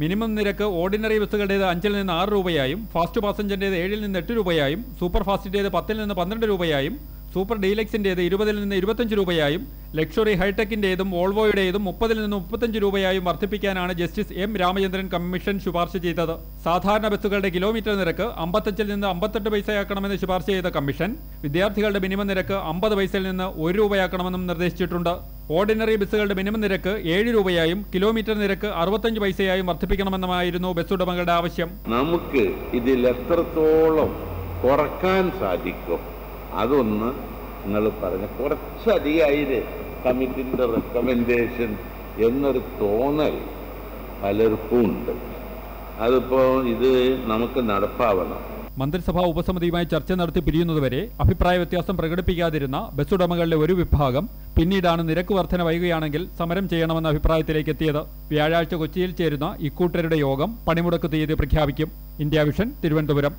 Minimum നിരക്ക് ordinary ബസ്സുകളുടേത് അഞ്ചിൽ നിന്ന് ആറ് രൂപയായും ഫാസ്റ്റ് പാസഞ്ചറിന്റേത് ഏഴിൽ നിന്ന് എട്ട് രൂപയായും സൂപ്പർ ഫാസ്റ്റിന്റേത് പത്തിൽ നിന്ന് പന്ത്രണ്ട് രൂപയായും സൂപ്പർ ഡീലക്സിന്റേത് ഇരുപതിൽ നിന്ന് ഇരുപത്തഞ്ച് രൂപയായും ലക്ഷറി ഹൈടെക്കിന്റേതും വോൾവോയുടേതും മുപ്പതിൽ നിന്ന് മുപ്പത്തഞ്ച് രൂപയായും വർദ്ധിപ്പിക്കാനാണ് ജസ്റ്റിസ് എം രാമചന്ദ്രൻ കമ്മീഷൻ ശുപാർശ ചെയ്തത്. സാധാരണ ബസ്സുകളുടെ കിലോമീറ്റർ നിരക്ക് അമ്പത്തഞ്ചിൽ നിന്ന് അമ്പത്തെട്ട് പൈസയാക്കണമെന്ന് ശുപാർശ ചെയ്ത കമ്മീഷൻ വിദ്യാർത്ഥികളുടെ മിനിമം നിരക്ക് അമ്പത് പൈസയിൽ നിന്ന് ഒരു രൂപയാക്കണമെന്നും നിർദ്ദേശിച്ചിട്ടുണ്ട്. ഓർഡിനറി ബസ്സുകളുടെ മിനിമം നിരക്ക് ഏഴ് രൂപയായും കിലോമീറ്റർ നിരക്ക് അറുപത്തഞ്ച് പൈസയായും വർദ്ധിപ്പിക്കണമെന്നുമായിരുന്നു ബസ് ഉടമകളുടെ ആവശ്യം. നമുക്ക് ഇതിൽ എത്രത്തോളം കുറയ്ക്കാൻ സാധിക്കും അതൊന്ന് നിങ്ങൾ പറഞ്ഞ കുറച്ചധികമായില്ലേ കമ്മിറ്റിന്റെ റെക്കമെൻഡേഷൻ എന്നൊരു തോന്നൽ പലർക്കും ഉണ്ട്. അതിപ്പോൾ ഇത് നമുക്ക് നടപ്പാവണം. മന്ത്രിസഭാ ഉപസമിതിയുമായി ചർച്ച നടത്തി പിരിയുന്നതുവരെ അഭിപ്രായ വ്യത്യാസം പ്രകടിപ്പിക്കാതിരുന്ന ബസ് ഉടമകളുടെ ഒരു വിഭാഗം പിന്നീടാണ് നിരക്ക് വർധന വൈകുകയാണെങ്കിൽ സമരം ചെയ്യണമെന്ന അഭിപ്രായത്തിലേക്ക് എത്തിയത്. വ്യാഴാഴ്ച കൊച്ചിയിൽ ചേരുന്ന ഇക്കൂട്ടരുടെ യോഗം പണിമുടക്ക് തീയതി പ്രഖ്യാപിക്കും. India vision Thiruvananthapuram.